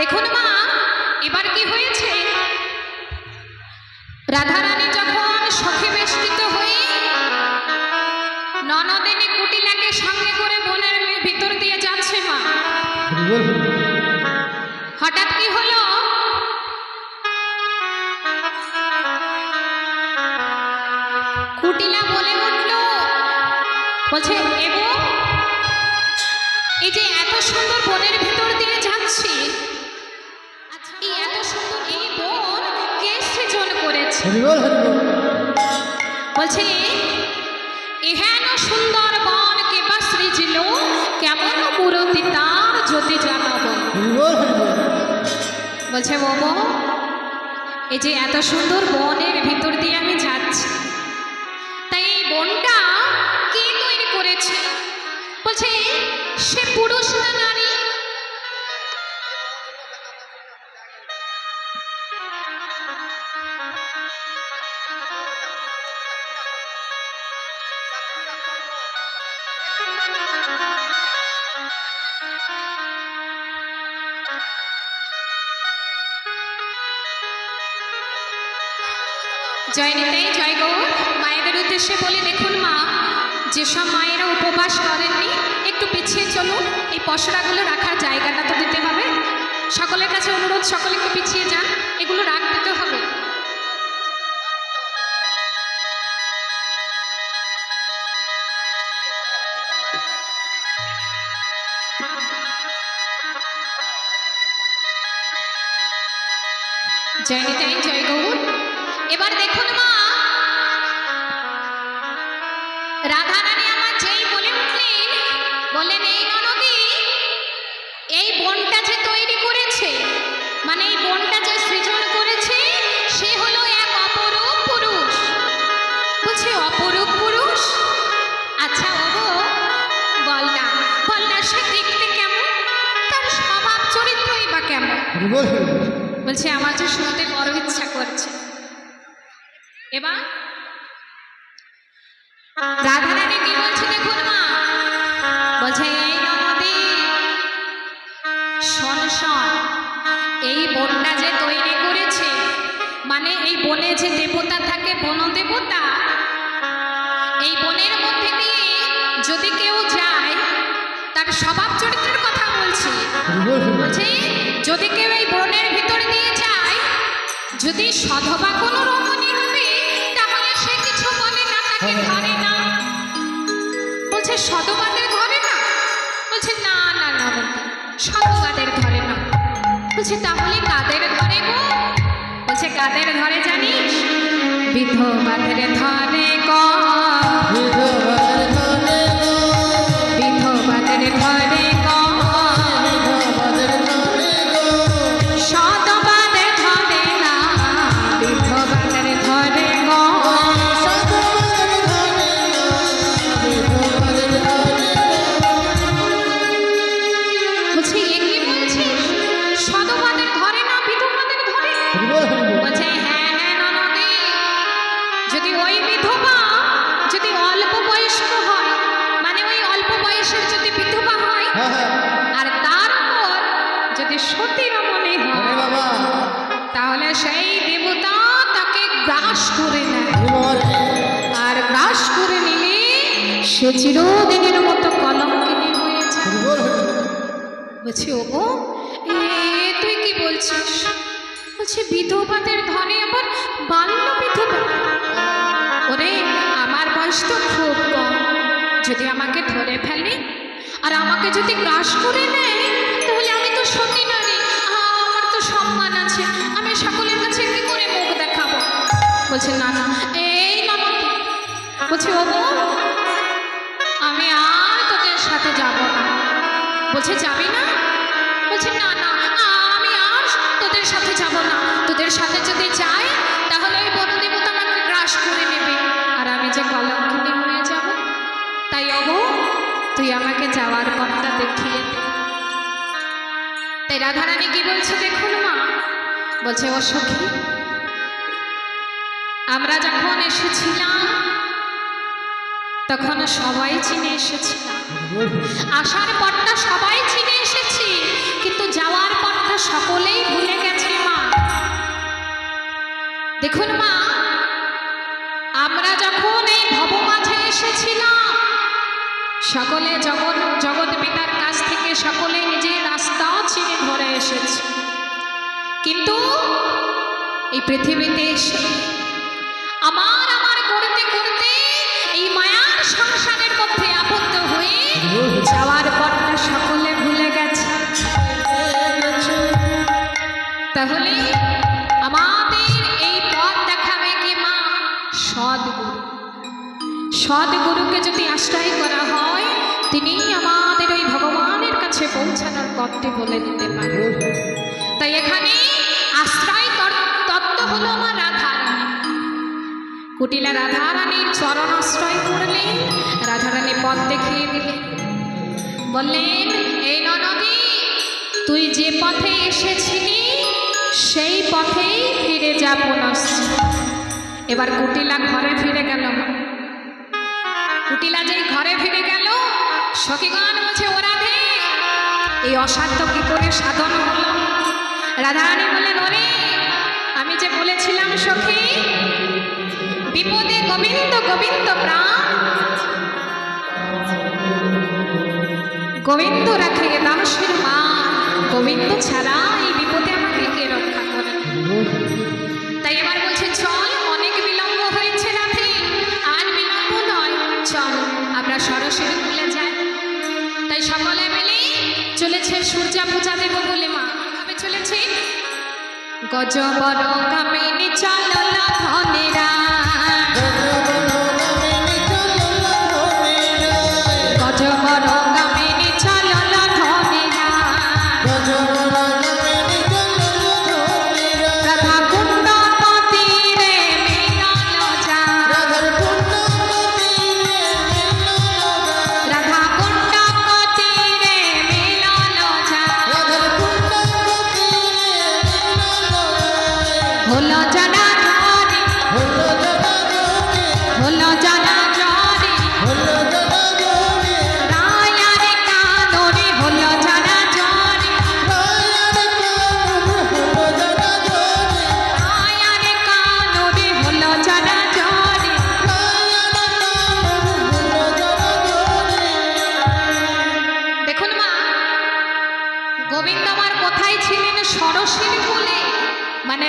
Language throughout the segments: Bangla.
দেখুন মা, এবার কি হয়েছে? রাধারানী যখন সখী বেষ্টিত হয়ে ননদিনী কুটিলাকে সঙ্গে করে বনের ভিতর দিয়ে যাচ্ছে মা। হঠাৎ কি হলো? কুটিলা বলে উঠল, বলছে এবো এই যে এত সুন্দর বনের ভিতর দিয়ে যাচ্ছি এই এত সুন্দর এই বন কে সৃজন করেছে? হরিবল হরিবল বলছে এহেন সুন্দর বন কে বা সৃজিল? কেমন মূরতি তার যদি জানাব? বলছে বাবু এই যে এত সুন্দর বনের ভিতর দিয়ে আমি যাচ্ছি। তাই এই বনটা কে তৈরি করেছে? বলছে সে পুরুষ না জয় নিতাই, জয় গৌর। মায়েদের উদ্দেশ্যে বলে, দেখুন মা, যেসব মায়েরা উপবাস করেননি, একটু পিছিয়ে চলুন। এই পসরাগুলো রাখার জায়গাটা তো দিতে হবে। সকলের কাছে অনুরোধ, সকলে একটু পিছিয়ে যান। এগুলো রাখ দিতে হবে। জয় নিতাই, জয় গৌর। এবার দেখুন মা। রাধারানী আমার যেই বলে উঠলেন বললেন এই ননদি এই বনটা যে তৈরি করেছে মানে এই বনটা যে সৃজন করেছে সে হলো এক অপরূপ পুরুষ। বলছে অপরূপ পুরুষ? আচ্ছা ওগো বল না বল না সে দেখতে কেমন? তার স্বভাব চরিত্রই বা কেমন? বলছে আমার যে শুনতে বড় ইচ্ছা করছে। এবার রাধারানী কি বলছে দেখুন মা? বলছে, এই নদী, শোন শোন, এই বনটা যে তৈরি করেছে মানে এই বনে যে দেবতা থাকে বন দেবতা এই বনের মধ্যে দিয়ে যদি কেউ যায়, তার স্বভাব চরিত্রের কথা বলছি। বলছে, যদি কেউ এই বনের ভিতর দিয়ে যায়, যদি সধবা কোনো রমণী বলছে তাহলে কাদের ধরে বলছে কাদের ধরে জানিস? বিধবাদের ধরে সেই দেবতা তাকে গ্রাস করে নেয়। আর গ্রাস করে নিলে সে চিরদিনের মতো কলঙ্কিনী হয়ে যায়। বলছি ওগো তুই কি বলছিস? বলছি বিধবাদের ধরে আবার বাল্য বিধবা ওরে আমার বয়স তো খুব কম। যদি আমাকে ধরে ফেলে আর আমাকে যদি গ্রাস করে নেয় তাহলে আমি তো সতী নারী আমার তো সম্মান আছে। আমি সকলের বলছে, না না, এই ননদ বলছে, ওগো, আমি আর তোদের সাথে যাব না। বলছে, যাবি না? বলছে, না না, আমি আর তোদের সাথে যাব না। তোদের সাথে যদি যাই, তাহলে ওই বনদেবতা আমাকে গ্রাস করে নেবে। আর আমি যে কলঙ্কিনী হয়ে যাব, তাই অবু তুই আমাকে যাওয়ার পথটা দেখিয়ে দে। তাই রাধারানী কি বলছে, দেখুন মা। বলছে, ও সখী আমরা যখন এসেছিলাম, তখন সবাই চিনে এসেছিলাম আসার পরটা সবাই চিনে এসেছি, কিন্তু যাওয়ার পরটা সকলেই ভুলে গেছে মা। দেখুন মা, আমরা যখন এই ভব মাঝে এসেছিলাম, সকলে জগৎ জগৎ পিতার কাছ থেকে সকলে নিজের রাস্তা চিনে ধরে এসেছে। কিন্তু এই পৃথিবীতে এসে তাহলে আমাদের এই পথ দেখাবে কি মা? সদ্গুরু। সদ্গুরুকে যদি আশ্রয় করা হয়, তিনি আমাদের ওই ভগবানের কাছে পৌঁছানোর পথটি বলে দিতে পারে তাই এখানে আশ্রয় তত্ত্ব হলো আমার রাধারানী। কুটিলা রাধারানীর চরণ আশ্রয় করলেন রাধারানী পথ দেখিয়ে দিলেন। বললেন, এই ননদী, তুই যে পথে এসেছিলি সেই পথেই ফিরে যা পুনশ্চ এবার কুটিলা ঘরে ফিরে গেল। কুটিলা যেই ঘরে ফিরে গেল, সখীগণ বলছে, ওরা রাধে এই অসাধ্য কি করে সাধন হলো? রাধারানী বললেন, ওরে, আমি যে বলেছিলাম সখী, বিপদে গোবিন্দ গোবিন্দ প্রাণ। গোবিন্দ রাখে দাসের মা গোবিন্দ ছাড়া সকলে মিলে চলেছে সূর্যা পূজা দেব বলে মা। ভাবে চলেছে। গজবর কামিনী চলনা ধনেরা।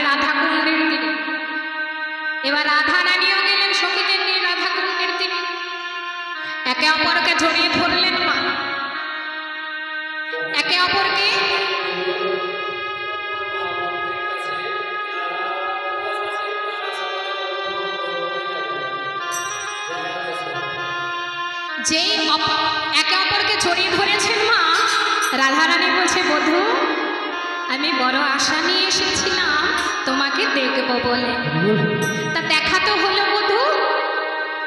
রাধা কুণ্ডের তীরে এবার রাধা রানীও গেলেন সখীদের নিয়ে রাধা কুণ্ডের তীরে একে অপরকে জড়িয়ে ধরলেন মা। একে অপরকে যে অপ- একে অপরকে জড়িয়ে ধরেছেন মা, রাধারানী বলছে, বধূ আমি বড় আশা নিয়ে এসেছিলাম তোমাকে দেখব বলে। তা দেখা তো হলো বধূ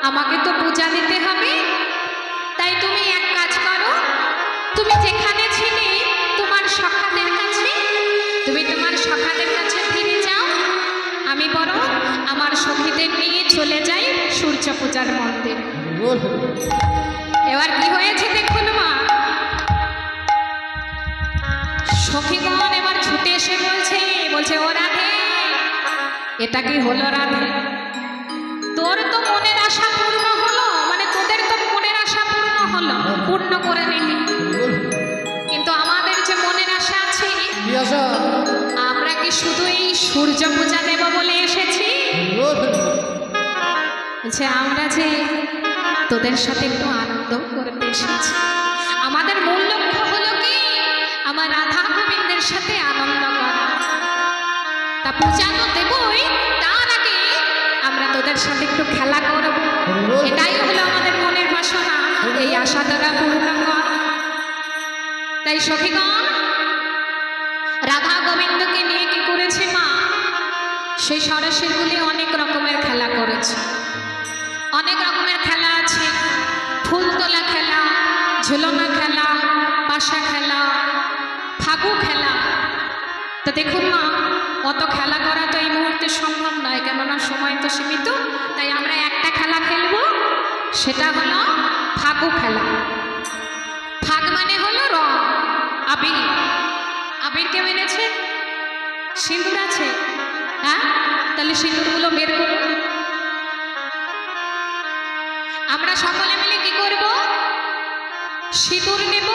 আমাকে তো পূজা দিতে হবে। তাই তুমি এক কাজ করো তুমি যেখানে ছিলে তোমার সখাদের কাছে তুমি তোমার সখাদের কাছে ফিরে যাও। আমি বড় আমার সখীদের নিয়ে চলে যাই সূর্য পূজার মন্দিরে। এবার কি হয়েছে এটা কি হলো রাধে? তোর তো মনের আশা পূর্ণ হলো মানে তোদের তো মনের আশা পূর্ণ হলো পূর্ণ করে নিলি কিন্তু আমাদের যে মনের আশা আছে আমরা কি শুধু এই সূর্য পূজা দেব বলে এসেছি? বলছে আমরা যে তোদের সাথে একটু আনন্দ করতে এসেছি। আমাদের মূল লক্ষ্য হলো কি? আমার রাধা গোবিন্দের সাথে আনন্দ করা। তা পূজা তো দেবই, তার আগে আমরা তোদের সাথে একটু খেলা করব। এটাই হলো আমাদের মনের বাসনা, এই আশা দ্বারা পূর্ণ কর। তাই সখীগণ, রাধা গোবিন্দকে নিয়ে কি করেছে মা? সেই সরসীরগুলি অনেক রকমের খেলা করেছে। অনেক রকমের খেলা আছে। ফুল তোলা খেলা, ঝুলনা খেলা, পাশা খেলা, ফাগু খেলা। তো দেখুন মা অত খেলা করা তো এই মুহূর্তে সম্ভব নয়, কেননা সময় তো সীমিত, তাই আমরা একটা খেলা খেলব, সেটা হলো ফাগু খেলা। ফাগ মানে হলো রং। আবির। আবিরকে মেনেছে সিঁদুর আছে। হ্যাঁ? তাহলে সিঁদুরগুলো বের করুন আমরা সকলে মিলে কি করব? সিঁদুর নেব।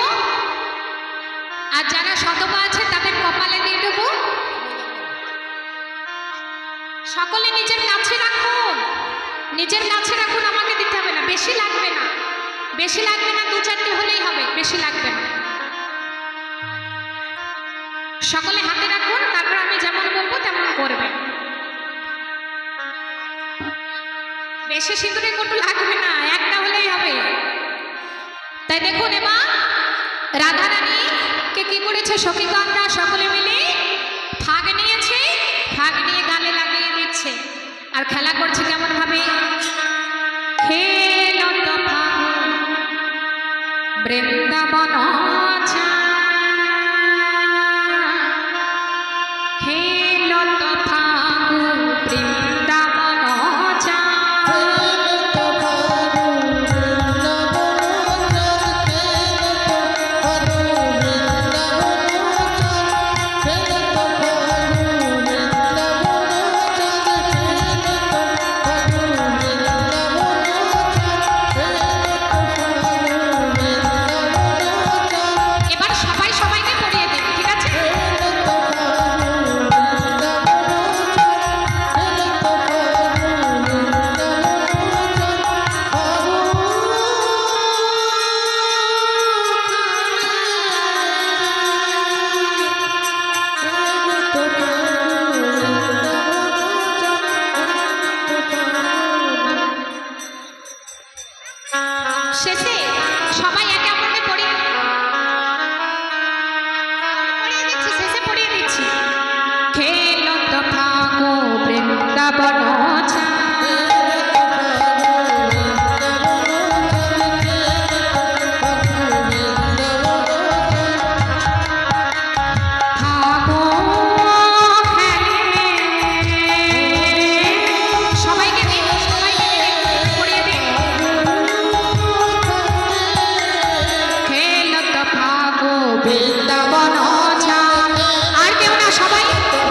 আর যারা সতপা আছে তাদের কপালে দিয়ে দেব। সকলে নিজের কাছে রাখুন। নিজের কাছে রাখুন, আমাকে দিতে হবে না। বেশি লাগবে না। বেশি লাগবে না, দু চারটে হলেই হবে। বেশি লাগবে না। সকলে হাতে রাখুন, তারপর আমি যেমন বলব তেমন করবেন। বেশি সিঁদুরে কটু লাগবে না, একটা হলেই হবে। তাই দেখুন এবার রাধারানী কে কি করেছে সখীগণরা? সকলে মিলে ফাগ নিয়েছে ফাগ নিয়ে গালে। দিচ্ছে আর খেলা করছে কেমন ভাবে বৃন্দাবন খেলত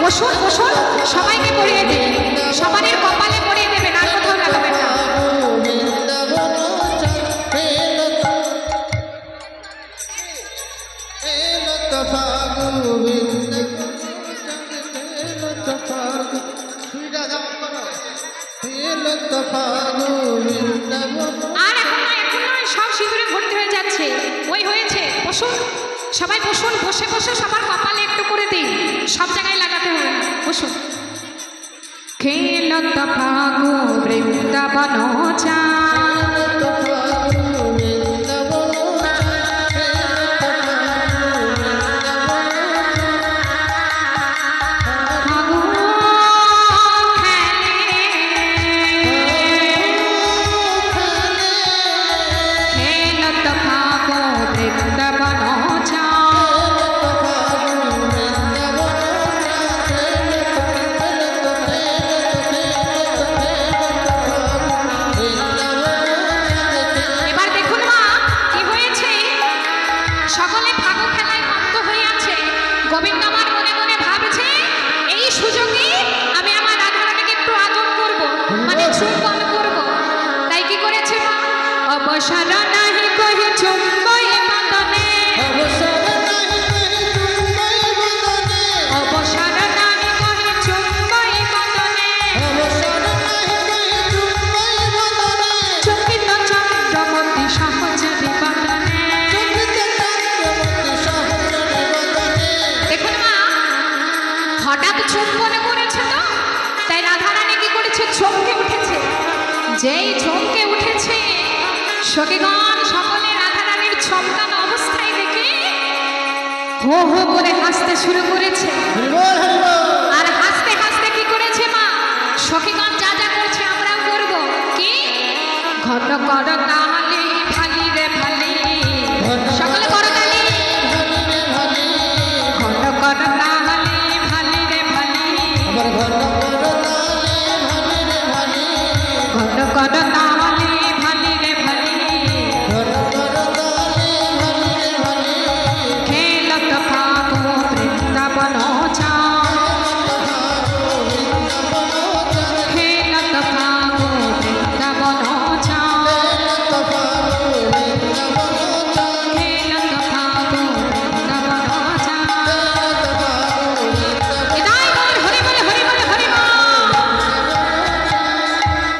বসুন বসুন সবাইকে পড়িয়ে দিন। সবারই কপালে পড়িয়ে দেবেন আর কোথাও লাগাবেন না। আর এখন সব সিঁদুরে ভর্তি হয়ে যাচ্ছে। ওই হয়েছে, বসুন, সবাই বসুন, বসে বসে সবার কপালে একটু করে দিন। সব জায়গায় লাগাতে হবে বসুন। খেলত ফাগু বৃন্দাবন সখীগণ সকলে রাধারানীর চমকান অবস্থায় দেখে হো হো করে হাসতে শুরু করেছে। আর হাসতে হাসতে কি করেছে মা? সখীগণ যা যা করছে আমরাও করব। কি? ঘন কর তাহলে ভালি রে ভালি সকলে করো তালি। ঘন কর তাহলে ভালি রে ভালি ঘন কর